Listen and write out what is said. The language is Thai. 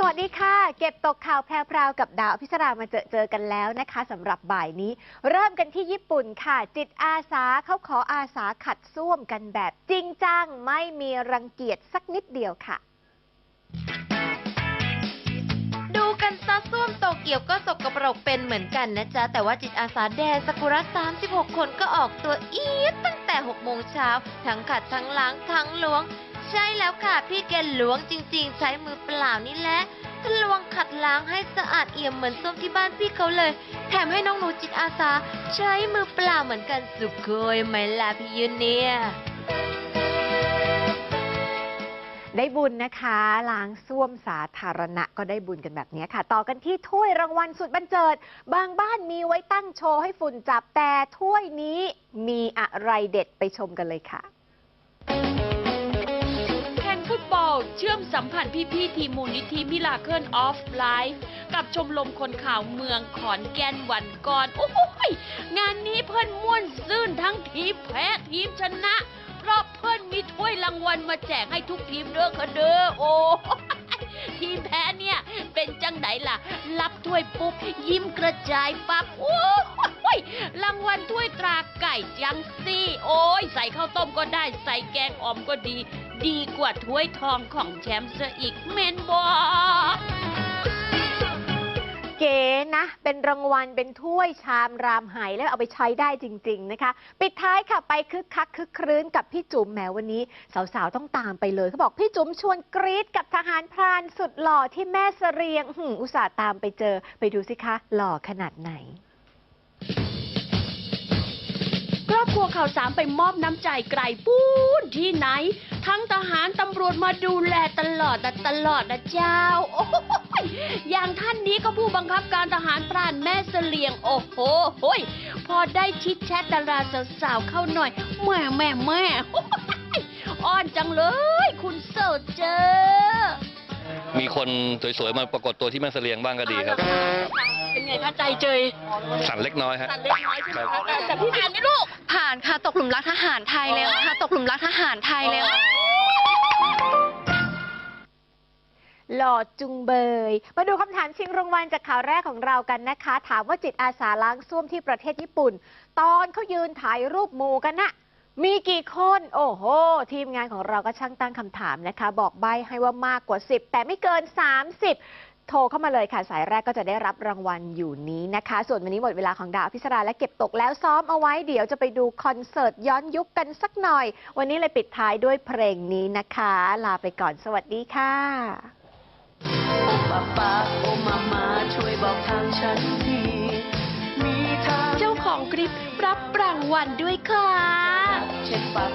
สวัสดีค่ะ เก็บตกข่าวแพรวๆกับดาวอภิสรามาเจอเจอกันแล้วนะคะสำหรับบ่ายนี้ เริ่มกันที่ญี่ปุ่นค่ะ จิตอาสาเขาขออาสาขัดส้วมกันแบบจริงจัง ไม่มีรังเกียจสักนิดเดียวค่ะ ดูกันซะส้วมโตเกียวก็สกปรกเป็นเหมือนกันนะจ๊ะ แต่ว่าจิตอาสาแดนสกุระ36 คนก็ออกตัวอีดตั้งแต่ 6 โมงเช้าทั้งขัดทั้งล้างทั้งล้วง ใช่แล้วค่ะ พี่แกล้วงจริง ๆ ใช้มือเปล่านี่แหละทะลวงขัดล้างให้สะอาดเอี่ยมเหมือนส้วมที่บ้านพี่เขาเลย แถมให้น้องหนูจิตอาสา ใช้มือเปล่าเหมือนกันสุดโกยไหมล่ะพี่ยืนเนี่ยได้บุญนะคะล้างส้วมสาธารณะก็ได้บุญกันแบบนี้ค่ะ ต่อกันที่ถ้วยรางวัลสุดบันเจิด บางบ้านมีไว้ตั้งโชว์ให้ฝุ่นจับแต่ถ้วยนี้มีอะไรเด็ดไปชมกันเลยค่ะ เชื่อมสัมพันธ์พี่ๆทีมมูลนิธิมิลาเคิลออฟไลฟ์กับชมรมคนข่าวเมืองขอนแก่นวันก่อน โอ้โหยงานนี้เพิ่อนม่วนซื่นทั้งทีมแพ้ทีมชนะ เพราะเพิ่อนมีถ้วยรางวัลมาแจกให้ทุกทีมเด้อค่ะเด้อโอ้ทีมแพ้เนี่ยเป็นจังไดล่ะ รับถ้วยปุ๊บยิ้มกระจายปับ๊บโอ้ ไก่จังซี่ โอ้ย ใส่ข้าวต้มก็ได้ ใส่แกงอ่อมก็ดี ดีกว่าถ้วยทองของแชมป์ซะอีกเมนบอเก๋นะ เป็นรางวัลเป็นถ้วยชามรามไหแล้วเอาไปใช้ได้จริง ๆ นะคะ ปิดท้ายค่ะไปคึกคักคึกครื้นกับพี่จุ๋มแหมวันนี้ สาวๆ ต้องตามไปเลยเขาบอกพี่จุ๋มชวนกรี๊ดกับทหารพรานสุดหล่อที่แม่เสเรียง อุตส่าห์ตามไปเจอ ไปดูสิคะ หล่อขนาดไหน ครัวข่าวสามไปมอบน้ำใจไกลปูนที่ไหน ทั้งทหารตำรวจมาดูแลตลอดนะตลอดนะเจ้า โอ้ยอย่างท่านนี้ก็ผู้บังคับการทหารพรานแม่เสลียง โอ้โหโยพอได้ชิดแชทดาราสาวๆเข้าหน่อยแม่แม่แม่อ้อ้อนจังเลย คุณโซเจอ มีคนสวยๆมาปรากฏตัวที่แม่เสลียงบ้างก็ดีครับ เป็นไงคะใจเจยสั่นเล็กน้อยฮะ สั่นเล็กน้อยใช่ไหมครับแต่พี่ผ่านไหมลูก ผ่านค่ะตกหลุมรักทหารไทยเลยค่ะตกหลุมรักทหารไทยเลยหล่อจุงเบย มาดูคำถามชิงรางวัลจากข่าวแรกของเรากันนะคะ ถามว่าจิตอาสาล้างส้วมที่ประเทศญี่ปุ่น ตอนเขายืนถ่ายรูปหมู่กันนะ มีกี่คน โอ้โห ทีมงานของเราก็ช่างตั้งคำถามนะคะ บอกใบให้ว่ามากกว่า 10 แต่ไม่เกิน 30 โทรเข้ามาเลยค่ะ สายแรกก็จะได้รับรางวัลอยู่นี้นะคะ ส่วนวันนี้หมดเวลาของดาวอภิสราและเก็บตกแล้วซ้อมเอาไว้เดี๋ยวจะไปดูคอนเสิร์ตย้อนยุคกันสักหน่อย วันนี้เลยปิดท้ายด้วยเพลงนี้นะคะ ลาไปก่อนสวัสดีค่ะป้าป้าโอมามาช่วยบอกทางฉันทีมีทาง กริปรับรางวัลด้วยค่ะเช่นปาก